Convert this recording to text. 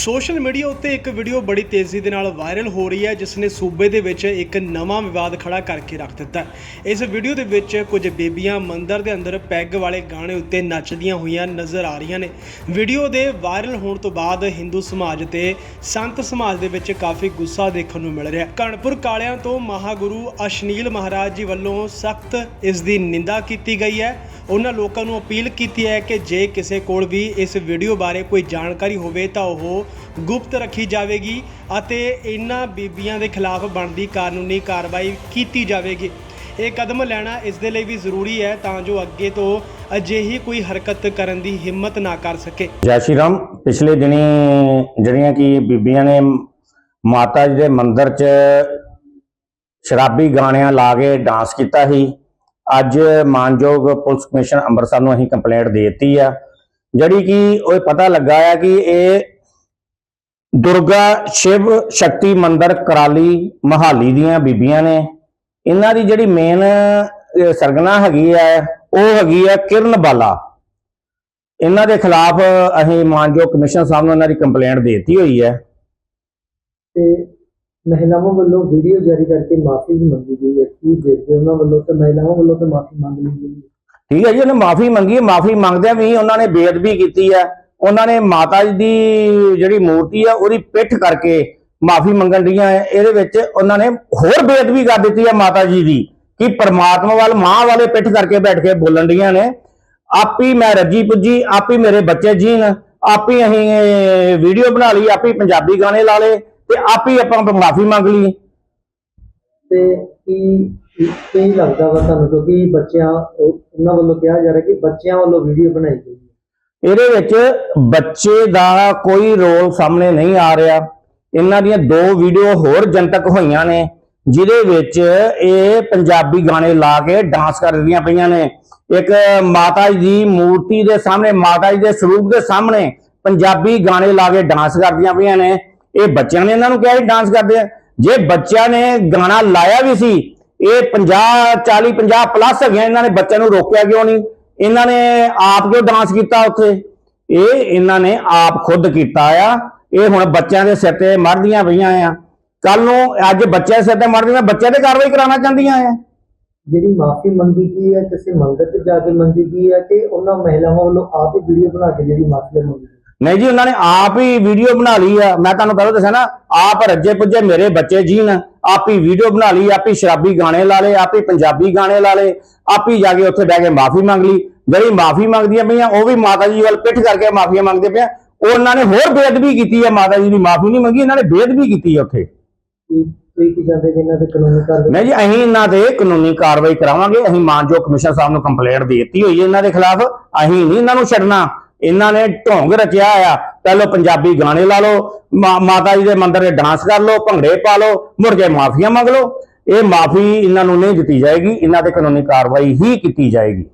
Social media ਉੱਤੇ ਇੱਕ video ਬੜੀ ਤੇਜ਼ੀ ਦੇ ਨਾਲ ਵਾਇਰਲ ਹੋ ਰਹੀ ਹੈ ਜਿਸ ਨੇ ਸੂਬੇ ਦੇ ਵਿੱਚ ਇੱਕ ਨਵਾਂ ਵਿਵਾਦ ਖੜਾ ਕਰਕੇ ਰੱਖ ਦਿੱਤਾ ਇਸ ਵੀਡੀਓ ਦੇ ਵਿੱਚ ਕੁਝ ਬੇਬੀਆਂ ਮੰਦਰ ਦੇ ਅੰਦਰ ਪੈਗ ਵਾਲੇ ਗਾਣੇ ਉੱਤੇ ਨੱਚਦੀਆਂ ਹੋਈਆਂ ਨਜ਼ਰ ਆ ਰਹੀਆਂ ਨੇ। ਵੀਡੀਓ ਦੇ ਵਾਇਰਲ ਹੋਣ ਤੋਂ ਬਾਅਦ ਹਿੰਦੂ ਸਮਾਜ ਤੇ ਸੰਤ ਸਮਾਜ ਦੇ ਵਿੱਚ ਕਾਫੀ ਗੁੱਸਾ ਦੇਖਣ ਨੂੰ ਮਿਲ ਰਿਹਾ ਕਣਪੁਰ ਕਾਲਿਆਂ ਤੋਂ ਮਹਾਗੁਰੂ ਅਸ਼ਨੀਲ ਮਹਾਰਾਜ ਜੀ ਵੱਲੋਂ ਸਖਤ ਇਸ ਦੀ ਨਿੰਦਾ ਕੀਤੀ ਗਈ ਹੈ। ਉਹਨਾਂ ਲੋਕਾਂ ਨੂੰ ਅਪੀਲ ਕੀਤੀ ਹੈ ਕਿ ਜੇ ਕਿਸੇ ਕੋਲ ਵੀ ਇਸ ਵੀਡੀਓ ਬਾਰੇ ਕੋਈ ਜਾਣਕਾਰੀ ਹੋਵੇ ਤਾਂ ਉਹ ਗੁਪਤ ਰੱਖੀ ਜਾਵੇਗੀ ਅਤੇ ਇਹਨਾਂ ਬੀਬੀਆਂ ਦੇ ਖਿਲਾਫ ਬਣਦੀ ਕਾਨੂੰਨੀ ਕਾਰਵਾਈ ਕੀਤੀ ਜਾਵੇਗੀ। ਇਹ ਕਦਮ ਲੈਣਾ ਇਸ ਦੇ ਲਈ ਵੀ ਜ਼ਰੂਰੀ ਹੈ ਤਾਂ ਜੋ ਅੱਗੇ ਤੋਂ ਅਜਿਹੀ ਕੋਈ ਹਰਕਤ ਕਰਨ ਦੀ ਹਿੰਮਤ ਨਾ ਕਰ ਸਕੇ। ਜੈ ਸ਼੍ਰੀ ਰਾਮ। ਪਿਛਲੇ ਦਿਨੀ ਜਿਹੜੀਆਂ ਕਿ ਬੀਬੀਆਂ ਨੇ ਮਾਤਾ ਜੀ ਦੇ ਮੰਦਿਰ 'ਚ ਸ਼ਰਾਬੀ ਗਾਣਿਆਂ ਲਾ ਕੇ ਡਾਂਸ ਕੀਤਾ ਸੀ। ਅੱਜ ਮਾਨਯੋਗ ਪੁਲਿਸ ਕਮਿਸ਼ਨ ਅੰਮ੍ਰਿਤਸਰ ਨੂੰ ਅਸੀਂ ਕੰਪਲੇਂਟ ਦੇ ਦਿੱਤੀ ਆ। ਜਿਹੜੀ ਕਿ ਉਹ ਪਤਾ ਲੱਗਾ ਆ ਕਿ ਇਹ ਦੁਰਗਾ ਸ਼ਿਵ ਸ਼ਕਤੀ ਮੰਦਿਰ ਕਰਾਲੀ ਮਹਾਲੀ ਦੀਆਂ ਬੀਬੀਆਂ ਨੇ। ਇਹਨਾਂ ਦੀ ਜਿਹੜੀ ਮੇਨ ਸਰਗਨਾ ਹੈਗੀ ਆ, ਉਹ ਹੈਗੀ ਆ ਕਿਰਨ ਬਾਲਾ। ਇਹਨਾਂ ਦੇ ਖਿਲਾਫ ਅਸੀਂ ਮਾਨਯੋਗ ਕਮਿਸ਼ਨ ਸਾਹਿਬ ਨੂੰ ਇਹਨਾਂ ਦੀ ਕੰਪਲੇਂਟ ਦੇਤੀ ਹੋਈ ਹੈ ਤੇ ਮਹਿਲਾਵਾਂ ਵੱਲੋਂ ਵੀਡੀਓ ਜਾਰੀ ਕਰਕੇ ਮਾਫੀ ਵੀ ਮੰਗੀ ਗਈ ਹੈ। ਕੀ ਦੇਖਦੇ ਉਹਨਾਂ ਵੱਲੋਂ ਤੇ ਮਹਿਲਾਵਾਂ ਵੱਲੋਂ ਤੇ ਮਾਫੀ ਮੰਗ ਲਈ ਗਈ ਠੀਕ ਹੈ ਜੀ, ਉਹਨੇ ਮਾਫੀ ਮੰਗੀ ਹੈ, ਮਾਫੀ ਮੰਗਦਿਆਂ ਵੀ ਉਹਨਾਂ ਨੇ ਬੇਅਦਬੀ ਕੀਤੀ ਹੈ। ਉਹਨਾਂ ਨੇ ਮਾਤਾ ਜੀ ਦੀ ਜਿਹੜੀ ਮੂਰਤੀ ਹੈ, ਉਹਦੀ ਪਿੱਠ ਕਰਕੇ ਮਾਫੀ ਮੰਗਣ ਦੀਆਂ ਇਹਦੇ ਵਿੱਚ ਉਹਨਾਂ ਨੇ ਹੋਰ ਬੇਅਦਬੀ ਕਰ ਦਿੱਤੀ ਹੈ ਮਾਤਾ ਜੀ ਦੀ, ਕਿ ਪਰਮਾਤਮਾ ਵੱਲ, ਮਾਂ ਵਾਲੇ ਪਿੱਠ ਕਰਕੇ ਬੈਠ ਕੇ ਬੋਲਣ ਦੀਆਂ ਨੇ। ਆਪੀ ਮੈਂ ਰੱਜੀ ਪੁੱਜੀ, ਆਪੀ ਮੇਰੇ ਬੱਚੇ ਜੀਣ, ਆਪੀ ਅਸੀਂ ਵੀਡੀਓ ਬਣਾ ਲਈ, ਆਪੀ ਪੰਜਾਬੀ ਗਾਣੇ ਲਾ ਲਏ। ਤੇ ਆਪੀ ਆਪਾਂ ਮਾਫੀ ਮੰਗ ਲਈ। ਤੇ ਕੀ ਕੀ ਲੱਗਦਾ ਵਾ ਤੁਹਾਨੂੰ? ਕਿਉਂਕਿ ਬੱਚਿਆਂ ਉਹ- ਉਹਨਾਂ ਵੱਲੋਂ ਕਿਹਾ ਜਾ ਰਿਹਾ ਕਿ ਬੱਚਿਆਂ ਵੱਲੋਂ ਵੀਡੀਓ ਬਣਾਈ ਗਈ ਹੈ। ਇਹਦੇ ਵਿੱਚ ਬੱਚੇ ਦਾ ਕੋਈ ਰੋਲ ਸਾਹਮਣੇ ਨਹੀਂ ਆ ਰਿਹਾ। ਇਹਨਾਂ ਦੀਆਂ ਦੋ ਵੀਡੀਓ ਹੋਰ ਜਨਤਕ ਹੋਈਆਂ ਨੇ ਜਿਹਦੇ ਵਿੱਚ ਇਹ ਪੰਜਾਬੀ ਗਾਣੇ ਲਾ ਕੇ ਡਾਂਸ ਕਰਦੀਆਂ ਪਈਆਂ ਨੇ। ਇੱਕ ਮਾਤਾ ਜੀ ਦੀ ਮੂਰਤੀ ਦੇ ਸਾਹਮਣੇ ਮਾਤਾ ਜੀ ਦੇ ਸਰੂਪ ਦੇ ਸਾਹਮਣੇ ਪੰਜਾਬੀ ਗਾਣੇ ਲਾ ਕੇ ਡਾਂਸ ਕਰਦੀਆਂ ਪਈਆਂ ਨੇ। ਇਹ ਬੱਚਿਆਂ ਨੇ ਇਹਨਾਂ ਨੂੰ ਕਿਹਾ ਸੀ ਡਾਂਸ ਕਰਦੇ ਆ। ਜੇ ਬੱਚਿਆਂ ਨੇ ਗਾਣਾ ਲਾਇਆ ਵੀ ਸੀ, ਇਹ 50 40 50 ਪਲੱਸ ਹੈਗੇ ਇਹਨਾਂ ਨੇ ਬੱਚਿਆਂ ਨੂੰ ਰੋਕਿਆ ਕਿਉਂ ਨਹੀਂ? ਇਹਨਾਂ ਨੇ ਆਪ ਕਿਉਂ ਡਾਂਸ ਕੀਤਾ ਉੱਥੇ? ਇਹ ਇਹਨਾਂ ਨੇ ਆਪ ਖੁਦ ਕੀਤਾ ਆ। ਇਹ ਹੁਣ ਬੱਚਿਆਂ ਦੇ ਸਿਰ ਤੇ ਮਰਦੀਆਂ ਪਈਆਂ ਆ। ਕੱਲ ਨੂੰ ਅੱਜ ਬੱਚਿਆਂ ਦੇ ਸਿਰ ਤੇ ਮਰਦੀਆਂ ਬੱਚਿਆਂ ਤੇ ਕਾਰਵਾਈ ਕਰਾਉਣਾ ਚਾਹੁੰਦੀਆਂ ਆ। ਜਿਹੜੀ ਮਾਫੀ ਮੰਗੀ ਗਈ ਹੈ ਕਿਸੇ ਮੰਦਰ ਜਾ ਕੇ ਮੰਗੀ ਗਈ ਹੈ ਕਿ ਉਹਨਾਂ ਮਹਿਲਾਵਾਂ ਵੱਲੋਂ ਆਪ ਹੀ ਵੀਡੀਓ ਬਣਾ ਕੇ ਜਿਹੜੀ ਮਾਫੀ ਮੰਗੀ ਨਹੀਂ ਜੀ, ਉਹਨਾਂ ਨੇ ਆਪ ਹੀ ਵੀਡੀਓ ਬਣਾ ਲਈ ਆ। ਮੈਂ ਤੁਹਾਨੂੰ ਪਹਿਲਾਂ ਦੱਸਿਆ ਨਾ, ਆਪ ਰੱਜੇ ਪੁੱਜੇ ਮੇਰੇ ਬੱਚੇ ਜੀਣ। ਆਪ ਹੀ ਵੀਡੀਓ ਬਣਾ ਲਈ, ਆਪ ਹੀ ਸ਼ਰਾਬੀ ਗਾਣੇ ਲਾ ਲਏ, ਆਪ ਹੀ ਪੰਜਾਬੀ ਗਾਣੇ ਲਾ ਲਏ, ਆਪ ਹੀ ਜਾ ਕੇ ਉੱਥੇ ਬਹਿ ਕੇ ਮਾਫੀ ਮੰਗ ਲਈ। ਜਿਹੜੀ ਮਾਫੀ ਮੰਗਦੀਆਂ ਪਈਆਂ, ਉਹ ਵੀ ਮਾਤਾ ਜੀ ਵੱਲ ਪਿੱਠ ਕਰਕੇ ਮਾਫੀਆਂ ਮੰਗਦੇ ਪਿਆ ਉਹਨਾਂ ਨੇ ਹੋਰ ਬੇਅਦਬੀ ਕੀਤੀ ਹੈ ਮਾਤਾ ਜੀ ਦੀ ਮਾਫੀ ਨਹੀਂ ਮੰਗੀ, ਇਹਨਾਂ ਨੇ ਬੇਅਦਬੀ ਕੀਤੀ ਹੈ ਉੱਥੇ। ਨਹੀਂ ਜੀ, ਅਸੀਂ ਇਹਨਾਂ ਤੇ ਕਾਨੂੰਨੀ ਕਾਰਵਾਈ ਕਰਾਵਾਂਗੇ। ਅਸੀਂ ਮਾਨਯੋਗ ਕਮਿਸ਼ਨ ਸਾਹਿਬ ਨੂੰ ਕੰਪਲੇਂਟ ਦੇ ਦਿੱਤੀ ਹੋਈ ਹੈ ਇਹਨਾਂ ਦੇ ਖਿਲਾਫ। ਅਸੀਂ ਨਹੀਂ ਇਹਨਾਂ ਨੂੰ ਛੱਡਣਾ। ਇਹਨਾਂ ਨੇ ਢੋਂਗ ਰਚਿਆ ਆ। ਪਹਿਲੋ ਪੰਜਾਬੀ ਗਾਣੇ ਲਾ ਲਓ, ਮਾ- ਮਾਤਾ ਜੀ ਦੇ ਮੰਦਿਰ 'ਤੇ ਡਾਂਸ ਕਰ ਲਓ, ਭੰਗੜੇ ਪਾ ਲਓ, ਮੁੜ ਕੇ ਮਾਫੀਆਂ ਮੰਗ ਲਓ। ਇਹ ਮਾਫੀ ਇਹਨਾਂ ਨੂੰ ਨਹੀਂ ਦਿੱਤੀ ਜਾਏਗੀ, ਇਹਨਾਂ ਤੇ ਕਾਨੂੰਨੀ ਕਾਰਵਾਈ ਹੀ ਕੀਤੀ ਜਾਏਗੀ।